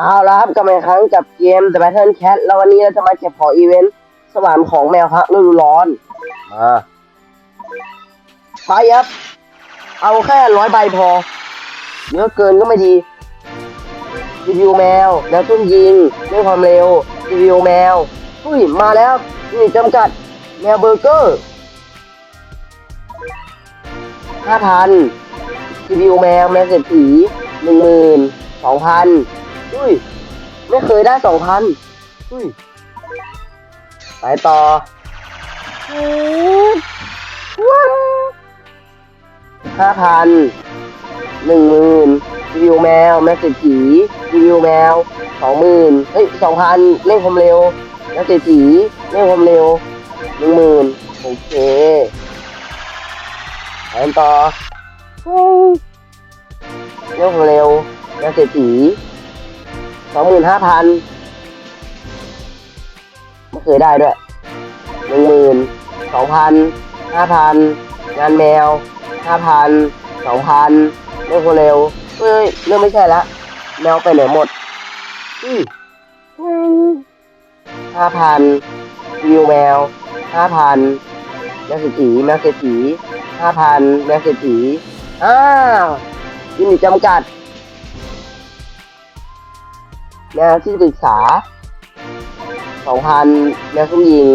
เอาละครับกลับมาอีกครั้งกับเกม The Battle Cat แล้ววันนี้เราจะมาเก็บของอีเวนต์สวรรค์ของแมวพักฤดูร้อนมาไปครับ เอาแค่ร้อยใบพอเยอะเกินก็ไม่ดีรีวิวแมว แล้วตุ้มยิงเรื่องความเร็วรีวิวแมวอุ้ยมาแล้วนี่จำกัดแมวเบอร์เกอร์ห้าพันรีวิวแมวแมวเศรษฐีหนึ่งหมื่นสองพัน อุ้ย ไม่เคยได้สองพันอุ้ย ไปต่อห้าพันหนึ่งหมื่นรีวิวแมว แมวเศรษฐีรีวิวแมวสองหมื่นเฮ้ยสองพันเล่นความเร็วแมวเศรษฐีเล่นความเร็วหนึ่งหมื่นโอเคไปต่อเล่นความเร็วแมวเศรษฐี สองหมื่นห้าพันไม่เคยได้ด้วยหนึ่งหมื่นสองพันห้าพันงานแมวห้าพันสองพันเรื่องคนเร็วเฮ้ยเรื่องไม่ใช่ละแมวไปไหนหมดอืมห้าพันวิวแมวห้าพันแมวเศรษฐีแมวเศรษฐีห้าพันแมวเศรษฐีอ้าวยินดีจำกัด แนวที่ปรึกษาสองพันแนวซุ้มยิง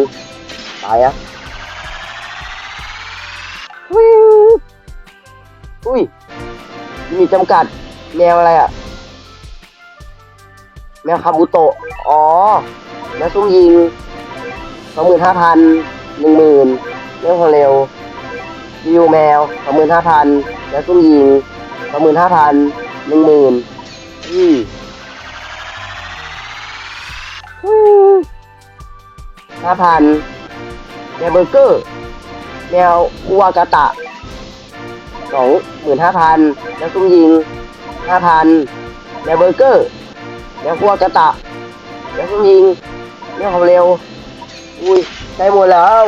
ตายอะวิวอุ้ยมีจำกัดแนวอะไรอะแนวคาบุโตะอ๋อแนวซุ้มยิงสองหมื่นห้าพันหนึ่งหมื่นเรื่องความเร็ววิวแมวสองหมื่นห้าพันแนวซุ้มยิงสองหมื่นห้าพันหนึ่งหมื่นอืม ห้าพันแมวเบอร์เกอร์แมวคูวากาตะสองหมื่นห้าพันแมวซุ้มยิงห้าพันแมวเบอร์เกอร์แมวคูวากาตะแมวซุ้มยิงแมวความเร็ว อุ้ยได้หมดแล้ว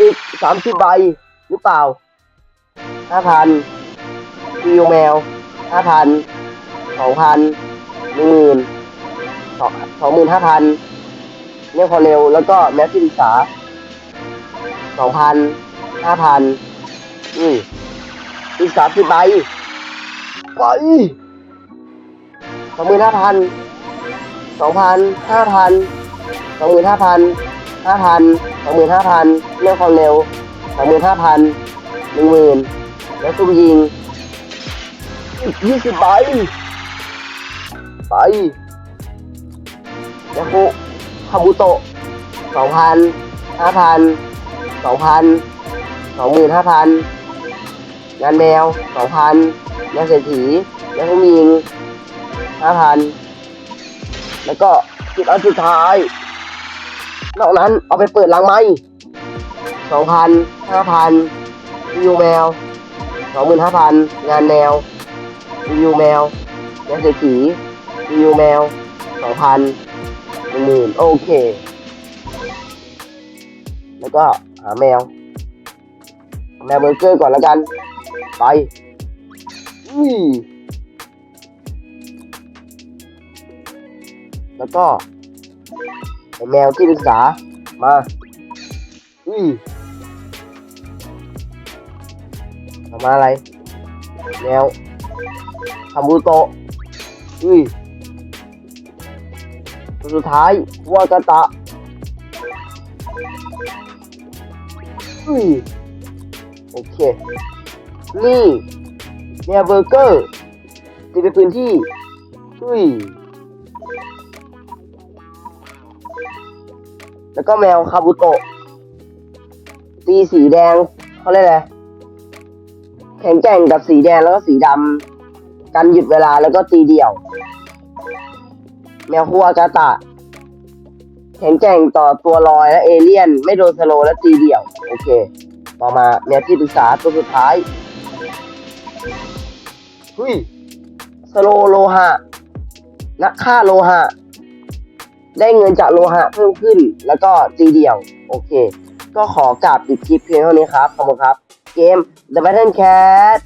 อีกสามสิบใบหรือเปล่าห้าพันวิวแมวห้าพันสองพันหนึ่งหมื่น สองสองหมื่นห้าพันเรื่องความเร็วแล้วก็แมสซิลิสาสองพันห้าพันอืมอีกสามสิบใบไปสองหมื่นห้าพันสองพันห้าพันสองหมื่นห้าพันห้าพันสองหมื่นห้าพันเรื่องความเร็วสองหมื่นห้าพันหนึ่งหมื่นแล้วซุ่มยิงอีกยี่สิบใบไป แล้วกูคาบุโตะสองพันห้าพันสองพันสองหมื่นห้าพันงานแมวสองพันงาเศรษฐีงานผู้ยิงห้าพันแล้วก็จุดอันสุดท้าย นอกนั้นเอาไปเปิดลังไม้สองพันห้าพันวิวแมวสองหมื่นห้าพันงานแมววิวแมวงาเศรษฐีวิวแมวสองพัน หนึ่งหมื่นโอเค แล้วก็หาแมว แมวเบอร์เกอร์ก่อนแล้วกัน ไปอุ้ยแล้วก็แมวที่ปรึกษามาอุ้ยเอามาอะไร แมวคาบูโตอุ้ย สุดท้ายวากาตะอุ้ยโอเค นี่แมวเบอร์เกอร์จะเป็นพื้นที่อุ้ยแล้วก็แมวคาบุโตะตีสีแดงเขาเรียกอะไรแข็งแกร่งกับสีแดงแล้วก็สีดำกันหยุดเวลาแล้วก็ตีเดี่ยว แมวคัวกาตะแข็งแกร่งต่อตัวลอยและเอเลี่ยน ไม่โดนสโลและตีเดี่ยว โอเค ต่อมาแมวที่ปรึกษาตัวสุดท้ายหุยสโลโลหะ นักฆ่าโลหะ ได้เงินจากโลหะเพิ่มขึ้น แล้วก็ตีเดี่ยว โอเค ก็ขอกราบปิดคลิปเพียงเท่านี้ครับ ขอบคุณครับ เกม The Battle Cat